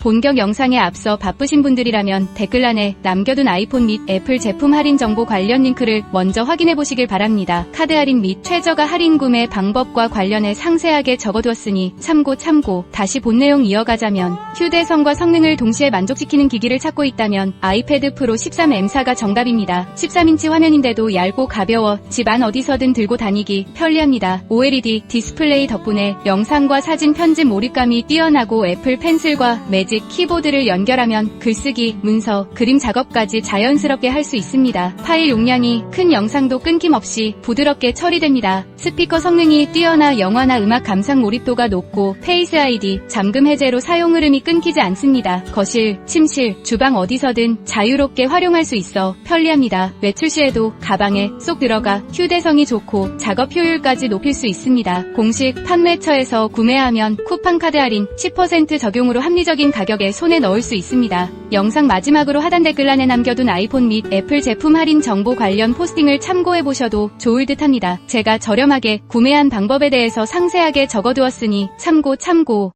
본격 영상에 앞서 바쁘신 분들이라면 댓글란에 남겨둔 아이폰 및 애플 제품 할인 정보 관련 링크를 먼저 확인해 보시길 바랍니다. 카드 할인 및 최저가 할인 구매 방법과 관련해 상세하게 적어두었으니 참고 참고. 다시 본 내용 이어가자면 휴대성과 성능을 동시에 만족시키는 기기를 찾고 있다면 아이패드 프로 13M사가 정답입니다. 13인치 화면인데도 얇고 가벼워 집안 어디서든 들고 다니기 편리합니다. OLED 디스플레이 덕분에 영상과 사진 편집 몰입감이 뛰어나고 애플 펜슬과 매직 키보드를 연결하면 글쓰기, 문서, 그림 작업까지 자연스럽게 할 수 있습니다. 파일 용량이 큰 영상도 끊김없이 부드럽게 처리됩니다. 스피커 성능이 뛰어나 영화나 음악 감상 몰입도가 높고 페이스 아이디, 잠금 해제로 사용 흐름이 끊기지 않습니다. 거실, 침실, 주방 어디서든 자유롭게 활용할 수 있어 편리합니다. 외출 시에도 가방에 쏙 들어가 휴대성이 좋고 작업 효율까지 높일 수 있습니다. 공식 판매처에서 구매하면 쿠팡 카드 할인 10% 적용으로 합리적인 가격에 손에 넣을 수 있습니다. 영상 마지막으로 하단 댓글란에 남겨둔 아이폰 및 애플 제품 할인 정보 관련 포스팅을 참고해 보셔도 좋을 듯 합니다. 제가 저렴하게 구매한 방법에 대해서 상세하게 적어두었으니 참고 참고.